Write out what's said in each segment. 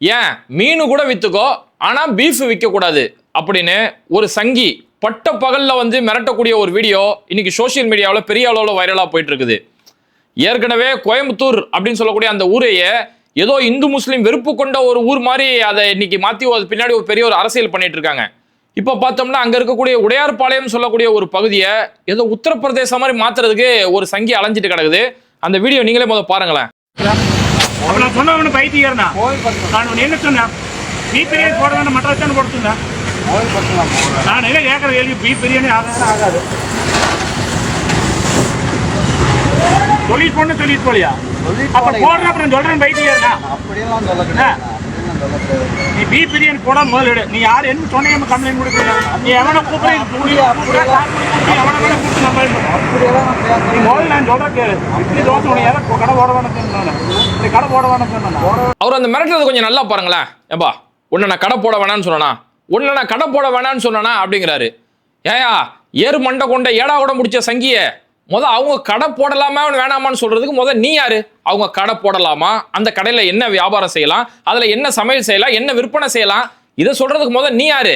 ஏன்? மீன் கூட வித்துக்கோ ஆனா பீஃப் விற்க கூடாது அப்படின்னு ஒரு சங்கி பட்ட பகல்ல வந்து மிரட்டக்கூடிய ஒரு வீடியோ இன்னைக்கு சோஷியல் மீடியாவில் பெரிய அளவில் வைரலா போயிட்டு இருக்குது ஏற்கனவே கோயம்புத்தூர் அப்படின்னு சொல்லக்கூடிய அந்த ஊரையே ஏதோ இந்து முஸ்லீம் வெறுப்பு கொண்ட ஒரு ஊர் மாதிரி அதை இன்னைக்கு மாத்தி அது பின்னாடி ஒரு பெரிய ஒரு அரசியல் பண்ணிட்டு இருக்காங்க இப்போ பார்த்தோம்னா அங்க இருக்கக்கூடிய உடையார்பாளையம் சொல்லக்கூடிய ஒரு பகுதியை ஏதோ உத்தரப்பிரதேசம் மாதிரி மாத்துறதுக்கு ஒரு சங்கி அலைஞ்சிட்டு கிடக்குது. அந்த வீடியோ நீங்களே முதல்ல பாருங்களேன். நான் சொன்ன அவனு பைத்தியர்னா நான் என்ன பிரியாணி போட வேண்டாம் மற்ற வச்சானு போட்டுங்க நான் என்ன கேட்கற கேள்வி? பீப் பிரியாணி ஆகாது. ஆகாது சொல்லிட்டு போன சொல்லிட்டு போலியா? அப்ப போடுற அப்புறம் சொல்றேன் பைத்தியர்னா அப்படியெல்லாம் சொல்ல நீ பி பிரியாணி போட முதல்ல எடு. நீ யார்? என்ன சொன்னீங்க? கம்ப்ளைண்ட் கொடுக்குறீங்க. நீ எவனை கூப்பிடுறீங்க எவனை வேணா கூப்பிட்டு கம்ப்ளைண்ட் நீ முதல்ல நான் சொல்றேன் கேளு. இட்லி தோசை உனக்கு கடை போட வேணும் நீ கடை போட வேணும் அவர் அந்த மிரட்டுறது கொஞ்சம் நல்லா பாருங்களேன். ஏப்பா உன்னை நான் கடை போட வேணாம்னு சொன்னா உன்னை நான் கடை போட வேணாம்னு சொன்னா அப்படிங்கிறாரு. ஏயா ஏறு மண்டை கொண்ட ஏடா கூட முடிச்ச சங்கியை? முத அவங்க கடை போடலாமா வேணாமான்னு சொல்றதுக்கு முத நீ யாரு? அவங்க கடை போடலாமா? அந்த கடையில என்ன வியாபாரம் செய்யலாம்? அதுல என்ன சமையல் செய்யலாம்? என்ன விற்பனை செய்யலாம்? இதை சொல்றதுக்கு முத நீ யாரு?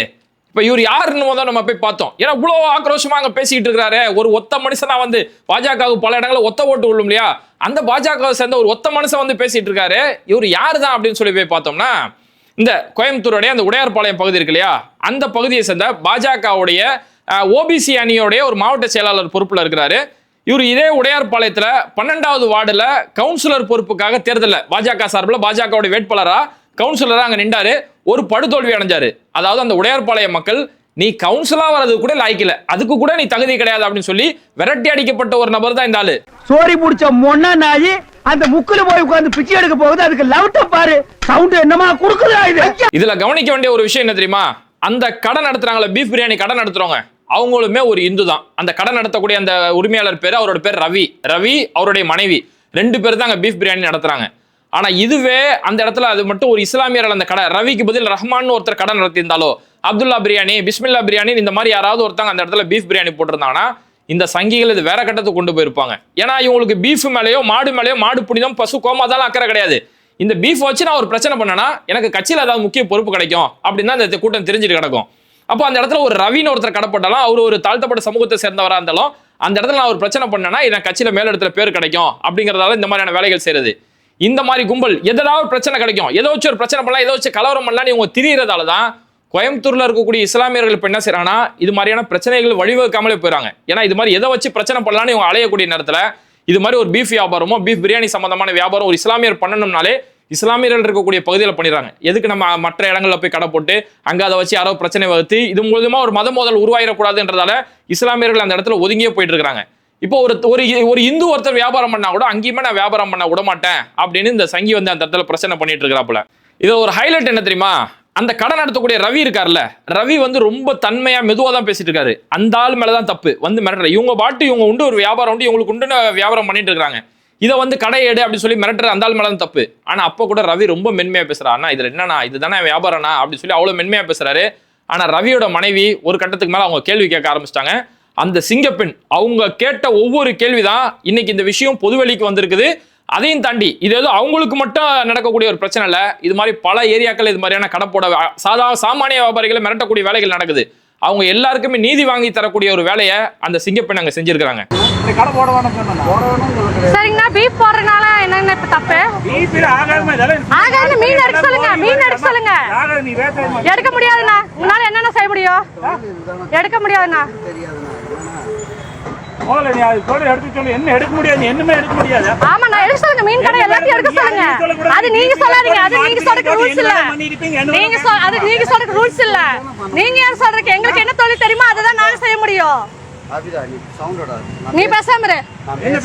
இப்ப இவர் யாருன்னு முதல் நம்ம போய் பார்த்தோம். ஏன்னா இவ்வளவு ஆக்ரோஷமா அங்க பேசிட்டு இருக்காரு. ஒரு ஒத்த மனுஷனா வந்து பாஜகவுக்கு பல இடங்களில் ஒத்த ஓட்டு விழும் இல்லையா? அந்த பாஜகவை சேர்ந்த ஒரு ஒத்த மனுஷன் வந்து பேசிட்டு இருக்காரு. இவர் யாரு தான் அப்படின்னு சொல்லி போய் பார்த்தோம்னா இந்த கோயம்புத்தூருடைய அந்த உடையார்பாளையம் பகுதி இருக்கு இல்லையா? அந்த பகுதியை சேர்ந்த பாஜகவுடைய ஓபிசி அணியோடைய ஒரு மாவட்ட செயலாளர் பொறுப்புல இருக்கிறாரு. இவர் இதே உடையார்பாளையத்துல பன்னெண்டாவது வார்டுல கவுன்சிலர் பொறுப்புக்காக தேர்தலில். பாஜக சார்பில் பாஜகவுடைய வேட்பாளரா கவுன்சிலரா அங்க நின்றாரு. ஒரு படுதோல்வி அடைஞ்சாரு. அதாவது அந்த உடையார்பாளையம் மக்கள் நீ கவுன்சிலா வர்றது கூட லாய்க்கல அதுக்கு கூட நீ தகுதி கிடையாது அப்படின்னு சொல்லி விரட்டி அடிக்கப்பட்ட ஒரு நபர் தான் இந்த ஆளு. சோரி புடிச்ச மொன்னா நாயி அந்த முக்குல போய் உட்கார்ந்து பிச்சை எடுக்க போகுது. அதுக்கு லவுட்ட பாரு. சவுண்ட் என்னமா குடுக்குதா இது? இதுல கவனிக்க வேண்டிய ஒரு விஷயம் என்ன தெரியுமா? அந்த கடை நடத்துறாங்களே பீஃப் பிரியாணி கடை நடத்துறவங்க. அவங்களுமே ஒரு இந்து தான் அந்த கடை நடத்தக்கூடிய அந்த உரிமையாளர் பேர் அவரோட பேர் ரவி. ரவி அவருடைய மனைவி. ரெண்டு பேர் தான் அங்கே பீஃப் பிரியாணி நடத்துகிறாங்க ஆனால் இதுவே அந்த இடத்துல அது மட்டும் ஒரு இஸ்லாமியர்கள் அந்த கடை ரவிக்கு பதில் ரஹ்மான்னு ஒருத்தர் கடை நடத்தியிருந்தாலோ அப்துல்லா பிரியாணி பிஸ்மில்லா பிரியாணி இந்த மாதிரி யாராவது ஒருத்தங்க அந்த இடத்துல பீஃப் பிரியாணி போட்டிருந்தாங்கன்னா இந்த சங்கிகள் இது வேற கட்டத்துக்கு கொண்டு போயிருப்பாங்க. ஏன்னா இவங்களுக்கு பீஃப் மேலேயோ மாடு மேலேயோ மாடு புனிதம் பசு கோமாதாலும் அக்கறை கிடையாது. இந்த பீஃப் வச்சு நான் ஒரு பிரச்சனை பண்ணேன்னா எனக்கு கட்சியில் ஏதாவது முக்கிய பொறுப்பு கிடைக்கும் அப்படின்னு தான் இந்த கூட்டம் தெரிஞ்சுட்டு கிடக்கும். அப்போ அந்த இடத்துல ஒரு ரவின்னு ஒருத்தர் கடப்பட்டாலும் அவர் ஒரு தாழ்த்தப்பட்ட சமூகத்தை சேர்ந்தவராக இருந்தாலும் அந்த இடத்துல நான் ஒரு பிரச்சனை பண்ணேன்னா எனக்கு கட்சியில மேலிடத்துல பேர் கிடைக்கும். அப்படிங்கிறதால இந்த மாதிரியான வேலைகள் செய்யறது இந்த மாதிரி கும்பல் எதாவது பிரச்சனை கிடைக்கும். ஏதோ வச்சு ஒரு பிரச்சனை பண்ணலாம் ஏதோ வச்சு கலவரம் பண்ணலாம் இவங்க திரியறதால தான் கோயம்புத்தூர்ல இருக்கக்கூடிய இஸ்லாமியர்கள் இப்ப என்ன செய்யறாங்கன்னா இது மாதிரியான பிரச்சனைகள் வழிவகுக்காமலே போயிறாங்க. ஏன்னா இது மாதிரி எதை வச்சு பிரச்சனை பண்ணலாம்னு இவங்க அலையக்கூடிய நேரத்துல இது மாதிரி ஒரு பீஃப் வியாபாரமோ பீஃப் பிரியாணி சம்பந்தமான வியாபாரம் ஒரு இஸ்லாமியர் பண்ணணும்னாலே இஸ்லாமியர்கள் இருக்கக்கூடிய பகுதியில் பண்ணிடுறாங்க. எதுக்கு நம்ம மற்ற இடங்களில் போய் கடை போட்டு அங்கே அதை வச்சு யாரோ பிரச்சனை வகுத்து இது மூலமா ஒரு மத மோதல் உருவாயிடக்கூடாதுன்றதால இஸ்லாமியர்கள் அந்த இடத்துல ஒதுங்கியே போயிட்டு இருக்கிறாங்க இப்போ ஒரு ஒரு ஒரு இந்து ஒருத்தர் வியாபாரம் பண்ணா கூட அங்கேயுமே நான் வியாபாரம் பண்ண விட மாட்டேன் அப்படின்னு இந்த சங்கி வந்து அந்த இடத்துல பிரச்சனை பண்ணிட்டு இருக்கிறாப்புல இது ஒரு ஹைலைட் என்ன தெரியுமா? அந்த கடை நடத்தக்கூடிய ரவி இருக்கார்ல ரவி வந்து ரொம்ப தன்மையா மெதுவா தான் பேசிட்டு இருக்காரு அந்த ஆள் மேலதான் தப்பு. வந்து மிரட்டுற இவங்க பாட்டு இவங்க உண்டு ஒரு வியாபாரம் உண்டு இவங்களுக்கு உண்டு வியாபாரம் பண்ணிட்டு இருக்காங்க இதை வந்து கடை எடு அப்படின்னு சொல்லி மிரட்டுற அந்த ஆள் மேலதான் தப்பு. ஆனால் அப்போ கூட ரவி ரொம்ப மென்மையாக பேசுறா. ஆனால் இதில் என்னண்ணா? இதுதானே வியாபாரம்னா அப்படின்னு சொல்லி அவ்வளோ மென்மையாக பேசுகிறாரு ஆனால் ரவியோட மனைவி ஒரு கட்டத்துக்கு மேலே அவங்க கேள்வி கேட்க ஆரம்பிச்சிட்டாங்க. அந்த சிங்கப்பெண் அவங்க கேட்ட ஒவ்வொரு கேள்விதான் இன்னைக்கு இந்த விஷயம் பொதுவெளிக்கு வந்திருக்குது. அதையும் தாண்டி இது ஏதோ அவங்களுக்கு மட்டும் நடக்கக்கூடிய ஒரு பிரச்சனை இல்லை. இது மாதிரி பல ஏரியாக்கள் இது மாதிரியான கடப்போட சாதா சாமானிய வியாபாரிகளை மிரட்டக்கூடிய வேலைகள் நடக்குது. அவங்க எல்லாருக்குமே நீதி வாங்கி தரக்கூடிய ஒரு வேலையை அந்த சிங்கப்பெண் அங்கே செஞ்சுருக்கிறாங்க. கடை போட வேணும் சரிங்கண்ணா பீஃப் போடுறதுனால என்னென்ன இப்ப தப்பு? பீப் ஆகாம இதெல்லாம் ஆகாது, மீன் எடுக்க சொல்லுங்க, மீன் எடுக்க சொல்லுங்க. எடுக்க முடியாதுண்ணா. உங்களால என்னென்ன செய்ய முடியும்? எடுக்க முடியாதுண்ணா. தெரியாதுண்ணா முதல்ல நீ அது சொல்லி எடுத்து சொல்லு. என்ன எடுக்க முடியாது என்னமே எடுக்க முடியாது. ஆமாண்ணா எடுக்க சொல்லுங்க மீன் கடை எல்லாத்தையும் எடுக்க சொல்லுங்க. அது நீங்க சொல்லாதீங்க அது நீங்க சொல்றதுக்கு ரூல்ஸ் இல்ல. நீங்க அது நீங்க சொல்றதுக்கு ரூல்ஸ் இல்ல. நீங்க ஏன் சொல்றதுக்கு எங்களுக்கு என்ன தொழில் தெரியுமோ அதை தான் நாங்க செய்ய முடியும். நீ பேசாம என்ன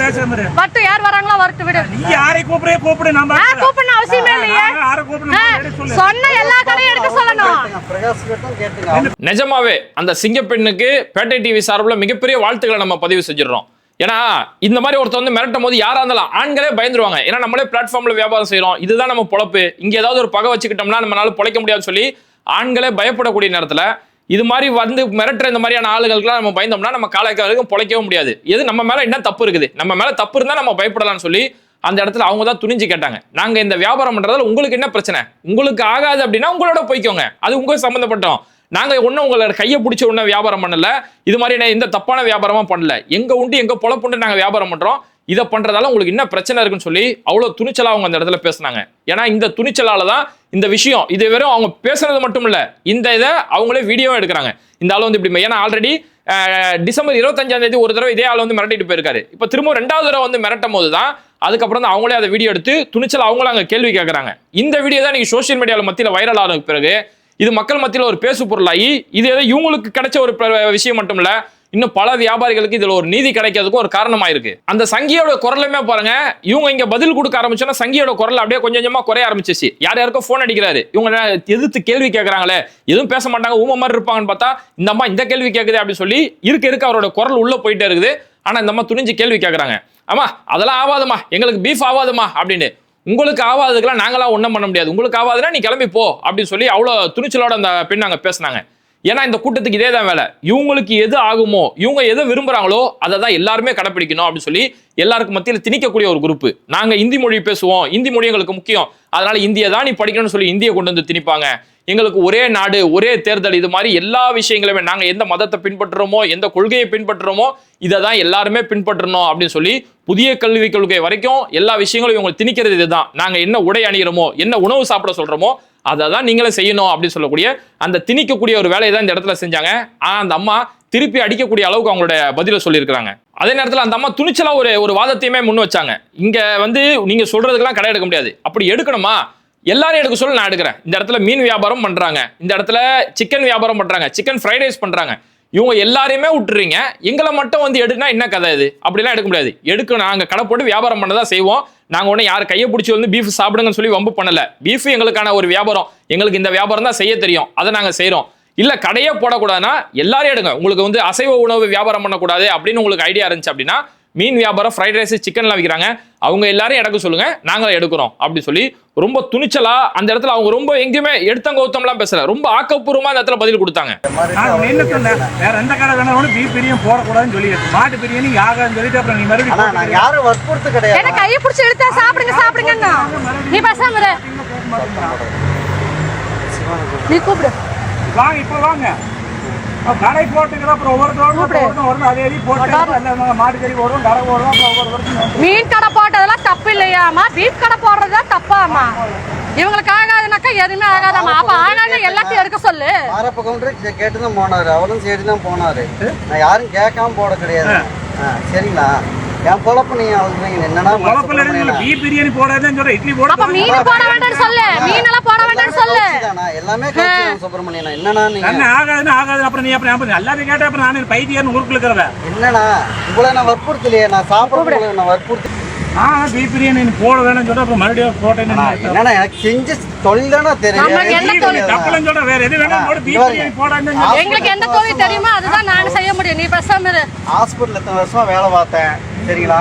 வரட்டும் யார் வராங்களோ வரட்டும் விடு. நீ யாரை கூப்பிடுறே கூப்பிடு நான் ஆ, கூப்பிடணும் அவசியமே இல்லையே. யாரை கூப்பிடணும் ஆ, எடுக்க சொல்லு. சொன்ன எல்லா கடையும் எடுக்க சொல்லணும். பிரகாஷ் கிட்ட கேட்டுங்க நிஜமாவே அந்த சிங்கப்பெண்ணுக்கு பேட்டை டிவி சார்பில் மிகப்பெரிய வாழ்த்துக்களை நம்ம பதிவு செஞ்சிடறோம். ஏன்னா இந்த மாதிரி ஒருத்தர் வந்து மிரட்டும் போது யாரா இருந்தாலும் ஆண்களே பயந்துருவாங்க. ஏன்னா நம்மளே பிளாட்ஃபார்ம்ல வியாபாரம் செய்றோம். இதுதான் நம்ம பொழப்பு. இங்க ஏதாவது ஒரு பகை வச்சுக்கிட்டோம்னா நம்மளால பொழைக்க முடியாதுன்னு சொல்லி ஆண்களே பயப்படக்கூடிய நேரத்துல இது மாதிரி வந்து மிரட்டுற இந்த மாதிரியான ஆளுகளுக்குலாம் நம்ம பயந்தோம்னா நம்ம காலைக்கு வரைக்கும் முடியாது. எது நம்ம மேலே என்ன தப்பு இருக்குது? நம்ம மேலே தப்பு இருந்தால் நம்ம பயப்படலாம்னு சொல்லி அந்த இடத்துல அவங்க தான் துணிஞ்சு கேட்டாங்க. நாங்கள் இந்த வியாபாரம் பண்ணுறதால உங்களுக்கு என்ன பிரச்சனை? உங்களுக்கு ஆகாது அப்படின்னா உங்களோட போய்க்கோங்க. அது உங்களுக்கு சம்மந்தப்பட்டோம் நாங்கள் ஒன்றும் உங்களை கையை பிடிச்ச ஒன்றும் வியாபாரம் பண்ணல. இது மாதிரி எந்த தப்பான வியாபாரமாக பண்ணல. எங்கே உண்டு எங்கே பொழப்புண்டு நாங்கள் வியாபாரம் பண்ணுறோம் இதை பண்றதால உங்களுக்கு என்ன பிரச்சனை இருக்குன்னு சொல்லி அவ்வளவு துணிச்சலா அவங்க அந்த இடத்துல பேசுனாங்க. ஏன்னா இந்த துணிச்சலால தான் இந்த விஷயம். இது வெறும் அவங்க பேசுறது மட்டும் இல்ல. இந்த இதை அவங்களே வீடியோ எடுக்கிறாங்க. இந்த ஆள் வந்து இப்படி ஏன்னா ஆல்ரெடி டிசம்பர் இருபத்தஞ்சாம் தேதி ஒரு தடவை இதே ஆள் வந்து மிரட்டிட்டு போயிருக்காரு. இப்போ திரும்ப ரெண்டாவது தடவை வந்து மிரட்டும் போது தான் அதுக்கப்புறம் தான் அவங்களே அதை வீடியோ எடுத்து துணிச்சல் அவங்களும் அங்கே கேள்வி கேட்குறாங்க இந்த வீடியோ தான் நீங்கள் சோஷியல் மீடியாவில் மத்தியில் வைரல் ஆன பிறகு இது மக்கள் மத்தியில் ஒரு பேசு பொருளாகி இது ஏதோ இவங்களுக்கு கிடைச்ச ஒரு விஷயம் மட்டும் இல்லை இன்னும் பல வியாபாரிகளுக்கு இதுல ஒரு நீதி கிடைக்கிறதுக்கும் ஒரு காரணமாயிருக்கு அந்த சங்கியோட குரலுமே பாருங்க இவங்க இங்க பதில் கொடுக்க ஆரம்பிச்சோன்னா சங்கியோட குரல் அப்படியே கொஞ்சம் கொஞ்சமா குறைய ஆரம்பிச்சிச்சு. யார் யாருக்கும் ஃபோன் அடிக்கிறாரு. இவங்க எதிர்த்து கேள்வி கேட்கறாங்களே எதுவும் பேச மாட்டாங்க ஊம மாதிரி இருப்பாங்கன்னு பார்த்தா இந்த அம்மா இந்த கேள்வி கேட்குது அப்படின்னு சொல்லி இருக்க இருக்க அவரோட குரல் உள்ள போயிட்டே இருக்குது. ஆனா இந்த அம்மா துணிஞ்சு கேள்வி கேட்கறாங்க ஆமா அதெல்லாம் ஆகாதுமா எங்களுக்கு பீஃப் ஆகாதுமா அப்படின்னு. உங்களுக்கு ஆகாததுக்கெல்லாம் நாங்களாம் ஒன்றும் பண்ண முடியாது. உங்களுக்கு ஆவாதுன்னா நீ கிளம்பி போ அப்படின்னு சொல்லி அவ்வளோ துணிச்சலோட அந்த பெண் அங்கே பேசினாங்க. ஏன்னா இந்த கூட்டத்துக்கு இதே தான் வேலை. இவங்களுக்கு எது ஆகுமோ இவங்க எதை விரும்புகிறாங்களோ அதை தான் எல்லாருமே கடைப்பிடிக்கணும் அப்படின்னு சொல்லி எல்லாருக்கும் மத்தியில் திணிக்கக்கூடிய ஒரு குரூப் நாங்கள் இந்தி மொழி பேசுவோம். இந்தி மொழி எங்களுக்கு முக்கியம். அதனால இந்தியை தான் நீ படிக்கணும்னு சொல்லி இந்தியை கொண்டு வந்து திணிப்பாங்க. எங்களுக்கு ஒரே நாடு ஒரே தேர்தல் இது மாதிரி எல்லா விஷயங்களுமே நாங்கள் எந்த மதத்தை பின்பற்றுறோமோ எந்த கொள்கையை பின்பற்றுறோமோ இதை தான் எல்லாருமே பின்பற்றணும் அப்படின்னு சொல்லி புதிய கல்விக் கொள்கை வரைக்கும் எல்லா விஷயங்களும் இவங்க திணிக்கிறது இதுதான். நாங்கள் என்ன உடை அணிகிறோமோ என்ன உணவு சாப்பிட சொல்கிறோமோ அதை தான் நீங்களே செய்யணும் அப்படின்னு சொல்லக்கூடிய அந்த திணிக்கக்கூடிய ஒரு வேலையை தான் இந்த இடத்துல செஞ்சாங்க. ஆனால் அந்த அம்மா திருப்பி அடிக்கக்கூடிய அளவுக்கு அவங்களுடைய பதிலை சொல்லியிருக்கிறாங்க. அதே நேரத்தில் அந்த அம்மா துணிச்சலா ஒரு ஒரு வாதத்தையுமே முன் வச்சாங்க. இங்கே வந்து நீங்கள் சொல்றதுக்கெல்லாம் கடை எடுக்க முடியாது. அப்படி எடுக்கணுமா? எல்லாரும் எடுக்க சொல்ல நான் எடுக்கிறேன். இந்த இடத்துல மீன் வியாபாரம் பண்ணுறாங்க இந்த இடத்துல சிக்கன் வியாபாரம் பண்ணுறாங்க சிக்கன் ஃப்ரைட் ரைஸ் பண்ணுறாங்க இவங்க எல்லாரையுமே விட்டுறீங்க. எங்களை மட்டும் வந்து எடுனா என்ன கதை இது? அப்படிலாம் எடுக்க முடியாது. எடுக்க நாங்கள் கடை போட்டு வியாபாரம் பண்ணதான் செய்வோம். நாங்கள் உடனே யார் கையை பிடிச்சி வந்து பீஃப் சாப்பிடுங்கன்னு சொல்லி வம்பு பண்ணலை. பீஃப் எங்களுக்கான ஒரு வியாபாரம். எங்களுக்கு இந்த வியாபாரம் தான் செய்ய தெரியும். அதை நாங்கள் செய்கிறோம் இல்லை கடையே போடக்கூடாதுன்னா எல்லாரையும் எடுங்க. உங்களுக்கு வந்து அசைவ உணவு வியாபாரம் பண்ணக்கூடாது அப்படின்னு உங்களுக்கு ஐடியா இருந்துச்சு அப்படின்னா மீன் வியாபாரம் ஃப்ரைட் ரைஸ் சிக்கன்லாம் விற்கிறாங்க அவங்க எல்லாரும் எடுக்க சொல்லுங்க நாங்களும் எடுக்கிறோம் அப்படி சொல்லி ரொம்ப துணிச்சலா அந்த இடத்துல அவங்க ரொம்ப எங்கேயுமே எடுத்தங்க ஊத்தம்லாம் பேசல. ரொம்ப ஆக்கப்பூர்வமா அந்த இடத்துல பதில் கொடுத்தாங்க. நான் உன்னை என்ன சொன்னேன்? வேற எந்த கடை வேணாலும் பீஃப் பிரியாணி போடக்கூடாதுன்னு சொல்லி மாட்டு பிரியாணி ஆகாதுன்னு சொல்லிட்டு அப்புறம் நீ மறுபடியும் நான் யாரும் வற்புறுத்து என்ன கிடையாது கையை பிடிச்சி இழுத்தா சாப்பிடுங்க சாப்பிடுங்கன்னு நீ பேசாம. நீ கூப்பிடு. வாங்க இப்போ வாங்க. அப்ப கடை போட்டுக்கிற அப்புறம் ஒவ்வொருத்தரும் வரும் அதே போட்டு மாட்டுக்கறி போடுவோம் கடை போடுவோம் அப்புறம் ஒவ்வொரு மீன் கடை போட்டதெல்லாம் தப்பு இல்லையாமா பீஃப் கடை போடுறதா தப்பாமா இவங்களுக்கு ஆகாதுனாக்கா எதுவுமே ஆகாதாமா அப்ப ஆகாத எல்லாத்தையும் எடுக்க சொல்லு. கவுண்டர் கேட்டு தான் போனாரு. அவரும் சரி தான் போனாரு. நான் யாரும் கேட்காம போட கிடையாது. ஆ, சரிங்களா? என் பொழப்பு நீங்க அழுதுறீங்க. என்னன்னா குழப்பில் இருந்து பீஃப் பிரியாணி போடாதுன்னு சொல்ற இட்லி போட அப்ப மீன் போட வேண்டாம்னு சொல்லு. மீன் எல்லாம் போட வேண்டாம்னு சொல்லு. கட்சிதானா? எல்லாமே கட்சி தான் சுப்பிரமணியன்? என்னன்னா நீங்க? என்ன ஆகாதுன்னு ஆகாது அப்புறம் நீ அப்புறம் அப்புறம் கேட்டா அப்புறம் நான் பைத்தியார்னு ஊருக்குள்ள இருக்கிறவ என்னண்ணா உங்களை நான் வற்புறுத்தலையே நான் சாப்பிட நான் வற்புறுத்தி ஆ பீஃப் பிரியாணி நீ போட வேணும்னு சொல்லிட்டு அப்புறம் மறுபடியும் போட்டேன்னு அண்ணா, என்னண்ணா எனக்கு செஞ்ச தொழில் தானே என்ன தொழில்? தெரியும் தப்பலன்னு சொல்ற வேற எது வேணாலும் போடு பீஃப் பிரியாணி போடாதுன்னு சொல்லு. எங்களுக்கு எந்த தொழில் தெரியுமோ அதுதான் நாங்க செய்ய முடியும். நீ பேசாம இரு. ஹாஸ்பிட்டல் எத்தனை வருஷமா வேலை பார்த்தேன் சரிங்களா?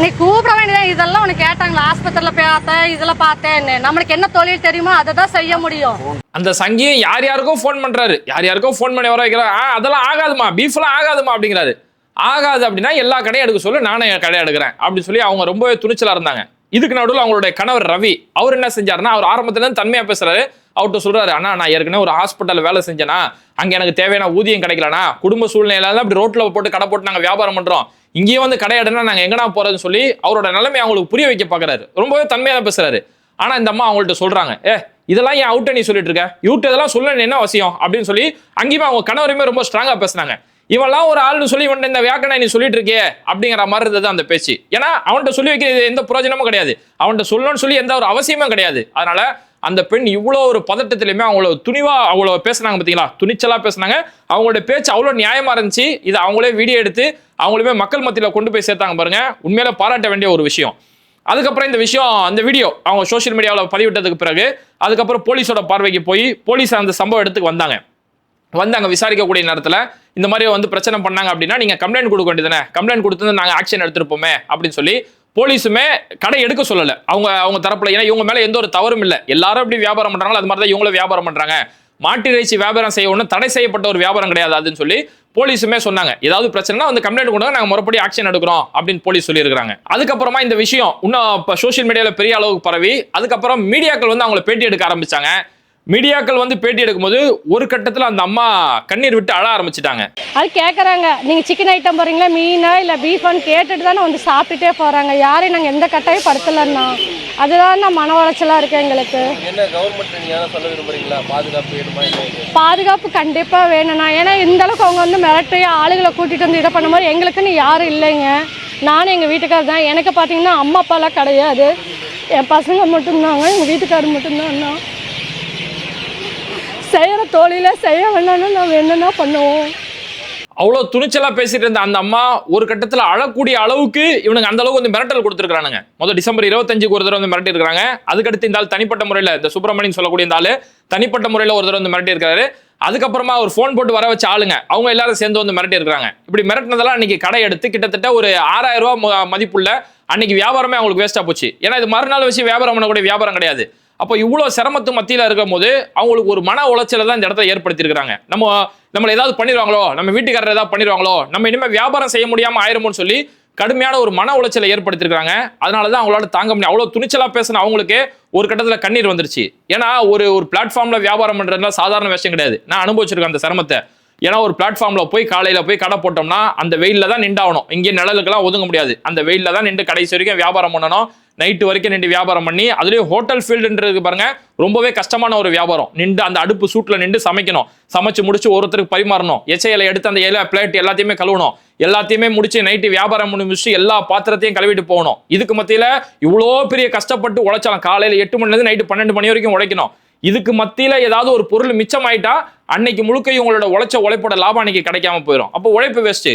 நீ கூப்பிட வேண்டியதான் இதெல்லாம் உனக்கு கேட்டாங்களா? ஆஸ்பத்திரியில பார்த்தேன் இதுல பார்த்தேன்னு. நம்மளுக்கு என்ன தொழில் தெரியுமோ அதை தான் செய்ய முடியும். அந்த சங்கியும் யார் யாருக்கும் ஃபோன் பண்றாரு. யார் யாருக்கும் ஃபோன் பண்ணி வர வைக்கிறாரு. அதெல்லாம் ஆகாதுமா. பீஃப்லாம் ஆகாதுமா அப்படிங்கிறாரு. ஆகாது அப்படின்னா எல்லா கடையும் எடுக்க சொல்லு நானே என் எடுக்கிறேன் அப்படின்னு சொல்லி அவங்க ரொம்பவே துணிச்சலாக இருந்தாங்க. இதுக்கு நடுவில் அவங்களுடைய கணவர் ரவி அவர் என்ன செஞ்சாருன்னா அவர் ஆரம்பத்துல இருந்து தன்மையாக பேசுறாரு. அவர்கிட்ட சொல்றாரு அண்ணா நான் ஏற்கனவே ஒரு ஹாஸ்பிட்டல் வேலை செஞ்சேனா அங்கே எனக்கு தேவையான ஊதியம் கிடைக்கலனா குடும்ப சூழ்நிலையில அப்படி ரோட்ல போட்டு கடை போட்டு நாங்கள் வியாபாரம் பண்றோம். இங்கேயே வந்து கடை இடனா நாங்கள் எங்கடா போறதுன்னு சொல்லி அவரோட நிலைமை அவங்களுக்கு புரிய வைக்க பாக்குறாரு. ரொம்பவே தன்மையாக பேசுறாரு. ஆனா இந்த அம்மா அவங்கள்ட்ட சொல்றாங்க ஏ இதெல்லாம் ஏன் அவுட்ட நீ சொல்லிட்டு இருக்க? இவுட்ட இதெல்லாம் சொல்ல என்ன அவசியம்? அப்படின்னு சொல்லி அங்கேயுமே அவங்க கணவருமே ரொம்ப ஸ்ட்ராங்கா பேசுனாங்க. இவெல்லாம் ஒரு ஆள்னு சொல்லி இவன் இந்த வியாக்கனை நீ சொல்லிட்டு இருக்கே அப்படிங்கிற மாதிரி இருந்தது அந்த பேச்சு. ஏன்னா அவன்கிட்ட சொல்லி வைக்கிறது எந்த பிரயோஜனமும் கிடையாது. அவன்கிட்ட சொல்லணும்னு சொல்லி எந்த ஒரு அவசியமும் கிடையாது. அதனால அந்த பெண் இவ்வளோ ஒரு பதட்டத்திலையுமே அவங்கள துணிவா அவ்வளோ பேசுனாங்க பார்த்தீங்களா துணிச்சலாக பேசுனாங்க. அவங்களோட பேச்சு அவ்வளோ நியாயமா இருந்துச்சு. இதை அவங்களே வீடியோ எடுத்து அவங்களுமே மக்கள் மத்தியில் கொண்டு போய் சேர்த்தாங்க பாருங்க. உண்மையில பாராட்ட வேண்டிய ஒரு விஷயம். அதுக்கப்புறம் இந்த விஷயம் அந்த வீடியோ அவங்க சோஷியல் மீடியாவில் பதிவிட்டதுக்கு பிறகு அதுக்கப்புறம் போலீஸோட பார்வைக்கு போய் போலீஸ் அந்த சம்பவ இடத்துக்கு வந்தாங்க. வந்து அங்கே விசாரிக்கக்கூடிய நேரத்தில் இந்த மாதிரி வந்து பிரச்சனை பண்ணாங்க அப்படின்னா நீங்கள் கம்ப்ளைண்ட் கொடுக்க வேண்டியதானே கம்ப்ளைண்ட் கொடுத்து நாங்கள் ஆக்ஷன் எடுத்திருப்போமே அப்படின்னு சொல்லி போலீஸுமே கடை எடுக்க சொல்லலை. அவங்க அவங்க தரப்பில். ஏன்னா இவங்க மேலே எந்த ஒரு தவறும் இல்லை. எல்லாரும் எப்படி வியாபாரம் பண்ணுறாங்களோ அது மாதிரி தான் இவங்களும் வியாபாரம் பண்ணுறாங்க மாட்டு இறைச்சி வியாபாரம் செய்ய தடை செய்யப்பட்ட ஒரு வியாபாரம் கிடையாது அதுன்னு சொல்லி போலீஸுமே சொன்னாங்க. ஏதாவது பிரச்சனைனா வந்து கம்ப்ளைண்ட் கொடுங்க நாங்கள் மறுபடியும் ஆக்ஷன் எடுக்கிறோம் அப்படின்னு போலீஸ் சொல்லியிருக்காங்க அதுக்கப்புறமா இந்த விஷயம் இன்னும் இப்போ சோஷியல் மீடியாவில் பெரிய அளவுக்கு பரவி அதுக்கப்புறம் மீடியாக்கள் வந்து அவங்கள பேட்டி எடுக்க ஆரம்பிச்சாங்க. மீடியாக்கள் வந்து பேட்டி எடுக்கும்போது ஒரு கட்டத்தில் அந்த அம்மா கண்ணீர் விட்டு அழ ஆரம்பிச்சிட்டாங்க. அது கேட்குறாங்க நீங்கள் சிக்கன் ஐட்டம் போகிறீங்களா மீனா இல்லை பீஃபான்னு கேட்டுட்டு தானே வந்து சாப்பிட்டுட்டே போகிறாங்க யாரையும் நாங்கள் எந்த கட்டாயம் படுத்தலைன்னா அதுதான் நான் மன உளைச்சலாக இருக்கு எங்களுக்கு. என்ன கவர்மெண்ட் நீங்க ஏதாவது சொல்ல விரும்புறீங்களா? பாதுகாப்பு கண்டிப்பாக வேணும்ண்ணா. ஏன்னா இந்த அளவுக்கு அவங்க வந்து மிரட்டி ஆளுகளை கூட்டிகிட்டு வந்து இதை பண்ண மாதிரி எங்களுக்குன்னு யாரும் இல்லைங்க. நானும் எங்கள் வீட்டுக்காரர் தான். எனக்கு பார்த்தீங்கன்னா அம்மா அப்பாலாம் கிடையாது. என் பசங்க மட்டும்தாங்க எங்கள் வீட்டுக்காரர் மட்டும்தான்ண்ணா செய்கிற தொழிலை செய்ய வேணாம்னு நம்ம என்னென்ன பண்ணுவோம்? அவ்வளோ துணிச்சலாக பேசிட்டு இருந்த அந்த அம்மா ஒரு கட்டத்தில் அழக்கூடிய அளவுக்கு இவனுங்க அந்த அளவுக்கு வந்து மிரட்டல் கொடுத்துருக்கானுங்க முதல் டிசம்பர் இருபத்தஞ்சுக்கு ஒரு தடவை வந்து மிரட்டி இருக்காங்க அதுக்கடுத்து இந்த ஆள் தனிப்பட்ட முறையில் இந்த சுப்பிரமணியன் சொல்லக்கூடிய இந்த ஆள் தனிப்பட்ட முறையில் ஒரு தடவை வந்து மிரட்டி இருக்காரு அதுக்கப்புறமா ஒரு ஃபோன் போட்டு வர வச்ச ஆளுங்க அவங்க எல்லாரும் சேர்ந்து வந்து மிரட்டி இருக்காங்க இப்படி மிரட்டினதெல்லாம் அன்னைக்கு கடை எடுத்து கிட்டத்தட்ட ஒரு ஆறாயிரம் ரூபா மதிப்புள்ள அன்னைக்கு வியாபாரமே அவங்களுக்கு வேஸ்ட்டாக போச்சு. ஏன்னா இது மறுநாள் வச்சு வியாபாரம் பண்ணக்கூடிய வியாபாரம் கிடையாது. அப்போ இவ்வளோ சிரமத்து மத்தியில் இருக்கும் போது அவங்களுக்கு ஒரு மன உளைச்சலை தான் இந்த இடத்துல ஏற்படுத்தியிருக்கிறாங்க. நம்ம நம்மளை ஏதாவது பண்ணிடுவாங்களோ நம்ம வீட்டுக்காரர் ஏதாவது பண்ணிடுவாங்களோ நம்ம இனிமேல் வியாபாரம் செய்ய முடியாமல் ஆயிருமோன்னு சொல்லி கடுமையான ஒரு மன உளைச்சலை ஏற்படுத்தியிருக்காங்க அதனால தான் அவங்களால தாங்க முடியும் அவ்வளோ துணிச்சலாக பேசின அவங்களுக்கு ஒரு கட்டத்தில் கண்ணீர் வந்துருச்சு. ஏன்னா ஒரு ஒரு பிளாட்ஃபார்மில் வியாபாரம் பண்ணுறதுலாம் சாதாரண விஷயம் கிடையாது. நான் அனுபவிச்சிருக்கேன் அந்த சிரமத்தை. ஏன்னா ஒரு பிளாட்ஃபார்ம்ல போய் காலையில போய் கடை போட்டோம்னா அந்த வெயில்ல தான் நின்றாகணும். இங்கே நிழலுக்கெல்லாம் ஒதுங்க முடியாது. அந்த வெயில்ல தான் நின்று கடைசி வரைக்கும் வியாபாரம் பண்ணணும். நைட்டு வரைக்கும் நின்று வியாபாரம் பண்ணி அதுலேயும் ஹோட்டல் ஃபீல்டுன்றது பாருங்க ரொம்பவே கஷ்டமான ஒரு வியாபாரம். நின்று அந்த அடுப்பு சூட்டில் நின்று சமைக்கணும். சமைச்சு முடிச்சு ஒருத்தருக்கு பரிமாறணும். எச்சையில எடுத்து அந்த இலை பிளேட் எல்லாத்தையுமே கழுவணும். எல்லாத்தையுமே முடிச்சு நைட்டு வியாபாரம் முடிச்சு எல்லா பாத்திரத்தையும் கழுவிட்டு போகணும். இதுக்கு மத்தியில் இவ்வளோ பெரிய கஷ்டப்பட்டு உழைச்சாலும் காலையில் எட்டு மணிலேருந்து நைட்டு பன்னெண்டு மணி வரைக்கும் உழைக்கணும். இதுக்கு மத்தியில் ஏதாவது ஒரு பொருள் மிச்சமாயிட்டா அன்னைக்கு முழுக்க இவங்களோட உழைச்ச உழைப்போட லாபம் அன்னைக்கு கிடைக்காம போயிடும் அப்போ உழைப்பு வேஸ்ட்டு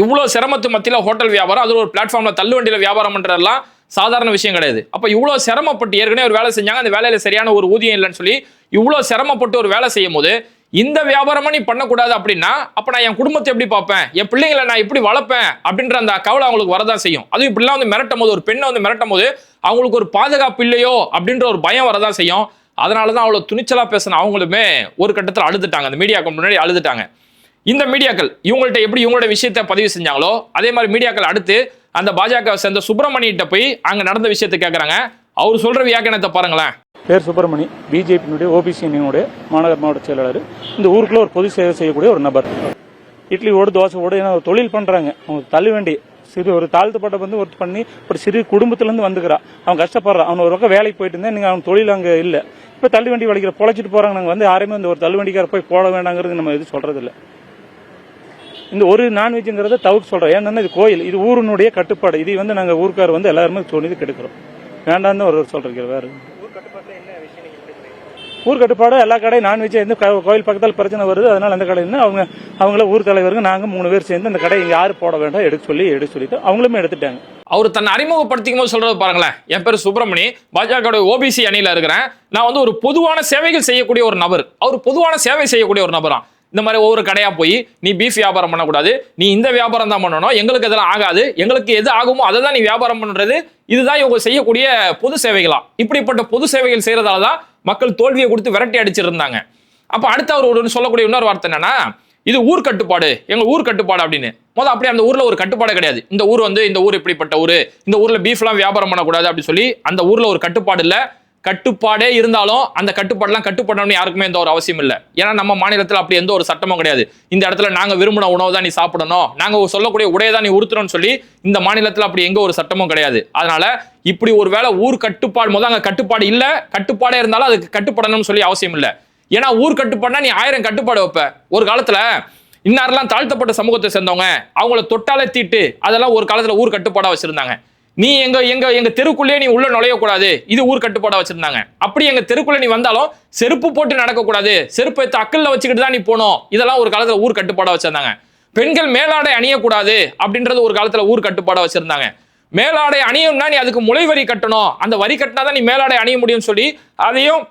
இவ்வளோ சிரமத்து மத்தியில் ஹோட்டல் வியாபாரம் அது ஒரு பிளாட்ஃபார்மில் தள்ளு வண்டியில் வியாபாரம் பண்ணுறதெல்லாம் சாதாரண விஷயம் கிடையாது. அப்போ இவ்வளோ சிரமப்பட்டு ஏற்கனவே ஒரு வேலை செஞ்சாங்க அந்த வேலையில் சரியான ஒரு ஊதியம் இல்லைன்னு சொல்லி இவ்வளோ சிரமப்பட்டு ஒரு வேலை செய்யும் போது இந்த வியாபாரமாக நீ பண்ணக்கூடாது அப்படின்னா அப்போ நான் என் குடும்பத்தை எப்படி பார்ப்பேன்? என் பிள்ளைங்களை நான் எப்படி வளர்ப்பேன்? அப்படின்ற அந்த கவலை அவங்களுக்கு வரதான் செய்யும். அதுவும் இப்படிலாம் வந்து மிரட்டும் போது ஒரு பெண்ணை வந்து மிரட்டும் போது அவங்களுக்கு ஒரு பாதுகாப்பு இல்லையோ அப்படின்ற ஒரு பயம் வரதான் செய்யும். அதனால தான் அவ்வளோ துணிச்சலாக பேசின அவங்களுமே ஒரு கட்டத்தில் அழுதுட்டாங்க. அந்த மீடியாவுக்கு முன்னாடி அழுதுட்டாங்க. இந்த மீடியாக்கள் இவங்கள்ட்ட எப்படி இவங்களோட விஷயத்தை பதிவு செஞ்சாங்களோ அதே மாதிரி மீடியாக்கள் அடுத்து அந்த பாஜக சேர்ந்த சுப்பிரமணியிட்ட போய் அங்கே நடந்த விஷயத்தை கேட்குறாங்க அவர் சொல்கிற வியாக்கியானத்தை பாருங்களேன். பேர் சுப்பிரமணி பிஜேபியினுடைய ஓபிசி அணியினுடைய மாநகர் மாவட்ட செயலாளர். இந்த ஊருக்குள்ள ஒரு பொது சேவை செய்யக்கூடிய ஒரு நபர். இட்லி ஓடு தோசை ஓடு ஏன்னா தொழில் பண்ணுறாங்க அவங்க தள்ள வேண்டி சிறு ஒரு தாழ்த்துப்பட்ட வந்து ஒர்க் பண்ணி ஒரு சிறு குடும்பத்திலேருந்து வந்துக்கிறான் அவன் கஷ்டப்படுறான். அவன் ஒரு பக்கம் வேலைக்கு போயிட்டு இருந்தேன். நீங்கள் அவன் தொழில் அங்கே இல்லை. இப்போ தள்ளு வண்டி வலிக்கிற பொழைச்சிட்டு போகிறாங்க நாங்கள் வந்து யாருமே இந்த ஒரு தள்ளு வண்டிக்கார போய் போட வேண்டாங்கிறது நம்ம எதுவும் சொல்கிறது இல்லை இந்த ஒரு நான்வெஜ்ங்கிறத தவிர்த்து சொல்கிறோம் ஏன்னா இது கோயில். இது ஊரினுடைய கட்டுப்பாடு. இது வந்து நாங்கள் ஊருக்கார் வந்து எல்லாருமே சொன்னது கெடுக்கிறோம். வேண்டாம்னு ஒரு சொல்கிறீங்க வேறு. ஊர் கட்டுப்பாடு எல்லா கடையும் நான்வெஜ் வந்து கோயில் பக்கத்தில் பிரச்சனை வருது. அதனால அந்த கடையில் அவங்க அவங்கள ஊர் தலைவருங்க நாங்கள் மூணு பேர் சேர்ந்து அந்த கடையை யார் போட வேண்டாம் எடுக்க சொல்லி எடுக்க சொல்லிட்டு அவங்களுமே எடுத்துட்டாங்க. அவர் தன்னை அறிமுகப்படுத்திக்கும் போது சொல்றது பாருங்களேன். என் பேர் சுப்பிரமணி. பாஜக ஓபிசி அணியில் இருக்கிறேன். நான் வந்து ஒரு பொதுவான சேவைகள் செய்யக்கூடிய ஒரு நபர். அவர் பொதுவான சேவை செய்யக்கூடிய ஒரு நபரா. இந்த மாதிரி ஒவ்வொரு கடையாக போய் நீ பீஃப் வியாபாரம் பண்ணக்கூடாது. நீ இந்த வியாபாரம் தான் பண்ணணும். எங்களுக்கு இதெல்லாம் ஆகாது. எங்களுக்கு எது ஆகுமோ அதை தான் நீ வியாபாரம் பண்ணுறது இதுதான் இவங்க செய்யக்கூடிய பொது சேவைகளா. இப்படிப்பட்ட பொது சேவைகள் செய்கிறதால தான் மக்கள் தோல்வியை கொடுத்து விரட்டி அடிச்சிருந்தாங்க. அப்ப அடுத்து அவர் ஒரு சொல்லக்கூடிய இன்னொரு வார்த்தை என்னன்னா இது ஊர் கட்டுப்பாடு எங்க ஊர் கட்டுப்பாடு அப்படின்னு. முதல்ல அப்படியே அந்த ஊர்ல ஒரு கட்டுப்பாடு கிடையாது. இந்த ஊர் வந்து இந்த ஊர் இப்படிப்பட்ட ஊர் இந்த ஊர்ல பீஃப்லாம் வியாபாரம் பண்ணக்கூடாது அப்படின்னு சொல்லி அந்த ஊர்ல ஒரு கட்டுப்பாடு இல்லை. கட்டுப்பாடே இருந்தாலும் அந்த கட்டுப்பாடெல்லாம் கட்டுப்படணும்னு யாருக்குமே எந்த ஒரு அவசியம் இல்லை. ஏன்னா நம்ம மாநிலத்தில் அப்படி எந்த ஒரு சட்டமும் கிடையாது. இந்த இடத்துல நாங்கள் விரும்பின உணவு தான் நீ சாப்பிடணும். நாங்கள் சொல்லக்கூடிய உடையை தான் நீ உறுத்தணும்னு சொல்லி இந்த மாநிலத்தில் அப்படி எங்கே ஒரு சட்டமும் கிடையாது. அதனால இப்படி ஒரு வேளை ஊர் கட்டுப்பாடு முதல் அங்கே கட்டுப்பாடு இல்லை. கட்டுப்பாடே இருந்தாலும் அதுக்கு கட்டுப்படணும்னு சொல்லி அவசியம் இல்லை. ஏன்னா ஊர் கட்டுப்பாடுனா நீ ஆயிரம் கட்டுப்பாடு வைப்ப. ஒரு காலத்தில் இன்னாரெல்லாம் தாழ்த்தப்பட்ட சமூகத்தை சேர்ந்தவங்க. அவங்கள தொட்டாலே தீட்டு. அதெல்லாம் ஒரு காலத்தில் ஊர் கட்டுப்பாடாக வச்சுருந்தாங்க. நீ எங்க எங்க எங்க தெருக்குள்ளேயே நீ உள்ள நுழையக்கூடாது. இது ஊர் கட்டுப்பாடா வச்சிருந்தாங்க. அப்படி எங்க தெருக்குள்ள நீ வந்தாலும் செருப்பு போட்டு நடக்கக்கூடாது. செருப்பு எடுத்து அக்கல்ல வச்சுக்கிட்டு தான் நீ போகணும். இதெல்லாம் ஒரு காலத்துல ஊர் கட்டுப்பாடா வச்சிருந்தாங்க. பெண்கள் மேலாடை அணியக்கூடாது அப்படின்றது ஒரு காலத்துல ஊர் கட்டுப்பாடா வச்சிருந்தாங்க. மேலாடை அணியும்னா நீ அதுக்கு முளை வரி கட்டணும். அந்த வரி கட்டினா தான் நீ மேலாடை அணிய முடியும்னு சொல்லி அதையும்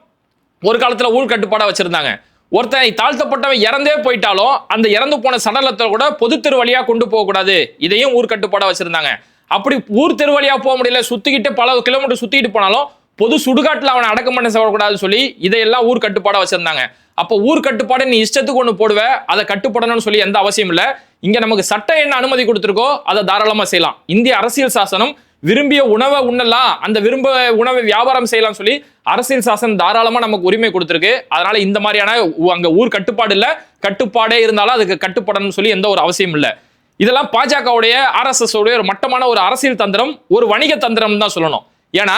ஒரு காலத்துல ஊர் கட்டுப்பாடா வச்சிருந்தாங்க. ஒருத்தன் தாழ்த்தப்பட்டவன் இறந்தே போயிட்டாலும் அந்த இறந்து போன சடலத்தை கூட பொது தெரு வழியா கொண்டு போகக்கூடாது. இதையும் ஊர் கட்டுப்பாடா வச்சிருந்தாங்க. அப்படி ஊர் தெரு வழியாக போக முடியல. சுத்திக்கிட்டு பல கிலோமீட்டர் சுத்திக்கிட்டு போனாலும் பொது சுடுகாட்டில் அவனை அடக்கம் பண்ண செய்யக்கூடாதுன்னு சொல்லி இதையெல்லாம் ஊர் கட்டுப்பாடாக வச்சுருந்தாங்க. அப்போ ஊர் கட்டுப்பாடு நீ இஷ்டத்துக்கு ஒன்று போடுவ அதை கட்டுப்படணும்னு சொல்லி எந்த அவசியம் இல்லை. இங்கே நமக்கு சட்டம் என்ன அனுமதி கொடுத்துருக்கோ அதை தாராளமாக செய்யலாம். இந்திய அரசியல் சாசனம் விரும்பிய உணவை உண்ணலாம். அந்த விரும்ப உணவை வியாபாரம் செய்யலாம் சொல்லி அரசியல் சாசனம் தாராளமாக நமக்கு உரிமை கொடுத்துருக்கு. அதனால இந்த மாதிரியான அங்கே ஊர் கட்டுப்பாடு இல்லை. கட்டுப்பாடே இருந்தாலும் அதுக்கு கட்டுப்படணும்னு சொல்லி எந்த ஒரு அவசியம் இல்லை. இதெல்லாம் பாஜகவுடைய ஆர்எஸ்எஸ் உடைய ஒரு மட்டமான ஒரு அரசியல் தந்திரம் ஒரு வணிக தந்திரம் தான் சொல்லணும். ஏன்னா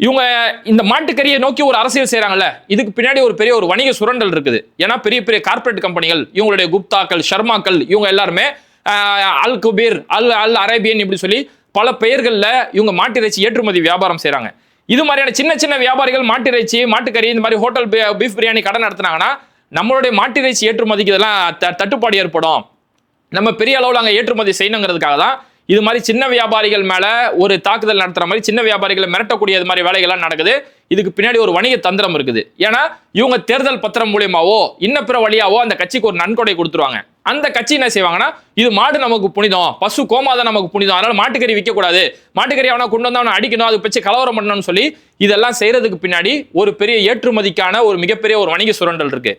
இவங்க இந்த மாட்டுக்கறியை நோக்கி ஒரு அரசியல் செய்கிறாங்கல்ல இதுக்கு பின்னாடி ஒரு பெரிய ஒரு வணிக சுரண்டல் இருக்குது. ஏன்னா பெரிய பெரிய கார்ப்பரேட் கம்பெனிகள் இவங்களுடைய குப்தாக்கள் ஷர்மாக்கள் இவங்க எல்லாருமே அல் குபீர் அல் அல் அரேபியன் இப்படி சொல்லி பல பெயர்களில் இவங்க மாட்டிறைச்சி ஏற்றுமதி வியாபாரம் செய்கிறாங்க இது மாதிரியான சின்ன சின்ன வியாபாரிகள் மாட்டிறைச்சி மாட்டுக்கறி இந்த மாதிரி ஹோட்டல் பீஃப் பிரியாணி கடை நடத்துனாங்கன்னா நம்மளுடைய மாட்டிறைச்சி ஏற்றுமதிக்கு இதெல்லாம் த- தட்டுப்பாடு ஏற்படும். நம்ம பெரிய அளவில் அங்கே ஏற்றுமதி செய்யணுங்கிறதுக்காக தான் இது மாதிரி சின்ன வியாபாரிகள் மேலே ஒரு தாக்குதல் நடத்துகிற மாதிரி சின்ன வியாபாரிகளை மிரட்டக்கூடிய இது மாதிரி வேலைகள்லாம் நடக்குது. இதுக்கு பின்னாடி ஒரு வணிக தந்திரம் இருக்குது. ஏன்னா இவங்க தேர்தல் பத்திரம் மூலியமாவோ இன்ன பிற வழியாவோ அந்த கட்சிக்கு ஒரு நன்கொடை கொடுத்துருவாங்க. அந்த கட்சி என்ன செய்வாங்கன்னா இது மாடு நமக்கு புனிதம் பசு கோமாதான் நமக்கு புனிதம் அதனால மாட்டுக்கறி விற்கக்கூடாது மாட்டுக்கறி அவனை கொண்டு வந்து அவனை அடிக்கணும் அது பச்சு கலவரம் பண்ணணும்னு சொல்லி இதெல்லாம் செய்யறதுக்கு பின்னாடி ஒரு பெரிய ஏற்றுமதிக்கான ஒரு மிகப்பெரிய ஒரு வணிக சுரண்டல் இருக்கு.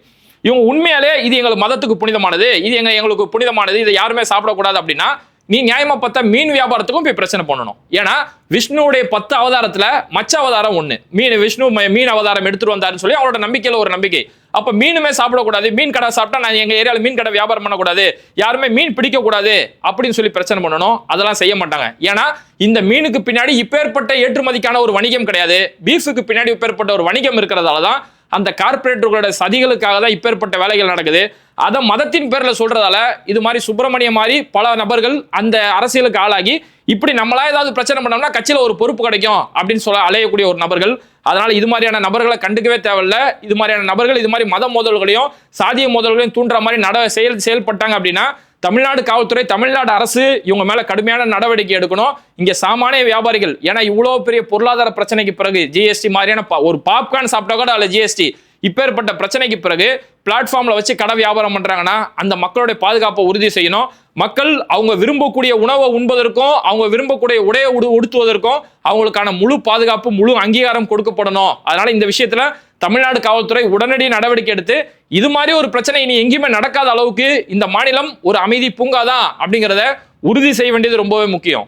இவங்க உண்மையாலே இது எங்களுக்கு மதத்துக்கு புனிதமானது இது எங்க எங்களுக்கு புனிதமானது இதை யாருமே சாப்பிடக்கூடாது அப்படின்னா நீ நியாயமா பார்த்தா மீன் வியாபாரத்துக்கும் போய் பிரச்சனை பண்ணணும். ஏன்னா விஷ்ணுவுடைய பத்து அவதாரத்துல மச்ச அவதாரம் ஒண்ணு. மீன் விஷ்ணு மீன் அவதாரம் எடுத்துட்டு வந்தாருன்னு சொல்லி அவரோட நம்பிக்கையில ஒரு நம்பிக்கை. அப்ப மீனுமே சாப்பிடக்கூடாது. மீன் கடை சாப்பிட்டா நான் எங்க ஏரியால மீன் கடை வியாபாரம் பண்ணக்கூடாது. யாருமே மீன் பிடிக்க கூடாது அப்படின்னு சொல்லி பிரச்சனை பண்ணணும். அதெல்லாம் செய்ய மாட்டாங்க. ஏன்னா இந்த மீனுக்கு பின்னாடி இப்பேற்பட்ட ஏற்றுமதிக்கான ஒரு வணிகம் கிடையாது. பீஃபுக்கு பின்னாடி இப்பேற்பட்ட ஒரு வணிகம் இருக்கிறதால தான் அந்த கார்ப்பரேட்டர்களோட சதிகளுக்காக தான் இப்பேற்பட்ட வேலைகள் நடக்குது. அதை மதத்தின் பேரில் சொல்றதால இது மாதிரி சுப்பிரமணியம் மாதிரி பல நபர்கள் அந்த அரசியலுக்கு ஆளாகி இப்படி நம்மளா ஏதாவது பிரச்சனை பண்ணோம்னா கட்சியில் ஒரு பொறுப்பு கிடைக்கும் அப்படின்னு சொல்ல அலையக்கூடிய ஒரு நபர்கள். அதனால இது மாதிரியான நபர்களை கண்டுக்கவே தேவையில்ல. இது மாதிரியான நபர்கள் இது மாதிரி மத மோதல்களையும் சாதிய மோதல்களையும் தூண்டுற மாதிரி நட செயல் செயல்பட்டாங்க அப்படின்னா தமிழ்நாடு காவல்துறை தமிழ்நாடு அரசு இவங்க மேல கடுமையான நடவடிக்கை எடுக்கணும். இங்க சாமானிய வியாபாரிகள் ஏன்னா இவ்வளவு பெரிய பொருளாதார பிரச்சனைக்கு பிறகு ஜிஎஸ்டி மாதிரியான பா- ஒரு பாப்கார்ன் சாப்பிட்டா கூட அல்ல ஜிஎஸ்டி இப்பேற்பட்ட பிரச்சனைக்கு பிறகு பிளாட்ஃபார்ம்ல வச்சு கடை வியாபாரம் பண்றாங்கன்னா அந்த மக்களுடைய பாதுகாப்பை உறுதி செய்யணும். மக்கள் அவங்க விரும்பக்கூடிய உணவை உண்பதற்கும் அவங்க விரும்பக்கூடிய உடையை உடு உடுத்துவதற்கும் அவங்களுக்கான முழு பாதுகாப்பு முழு அங்கீகாரம் கொடுக்கப்படணும். அதனால இந்த விஷயத்துல தமிழ்நாடு காவல்துறை உடனடி நடவடிக்கை எடுத்து இது மாதிரி ஒரு பிரச்சனை இனி எங்கேயுமே நடக்காத அளவுக்கு இந்த மாநிலம் ஒரு அமைதி பூங்காதான் அப்படிங்கிறத உறுதி செய்ய வேண்டியது ரொம்பவே முக்கியம்.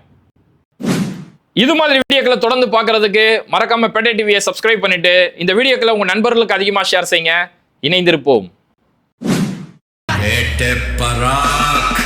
இது மாதிரி வீடியோக்களை தொடர்ந்து பார்க்கறதுக்கு மறக்காம பெட்டை டிவியை சப்ஸ்கிரைப் பண்ணிட்டு இந்த வீடியோக்களை உங்க நண்பர்களுக்கு அதிகமா ஷேர் செய்யுங்க. இணைந்திருப்போம். பராக்.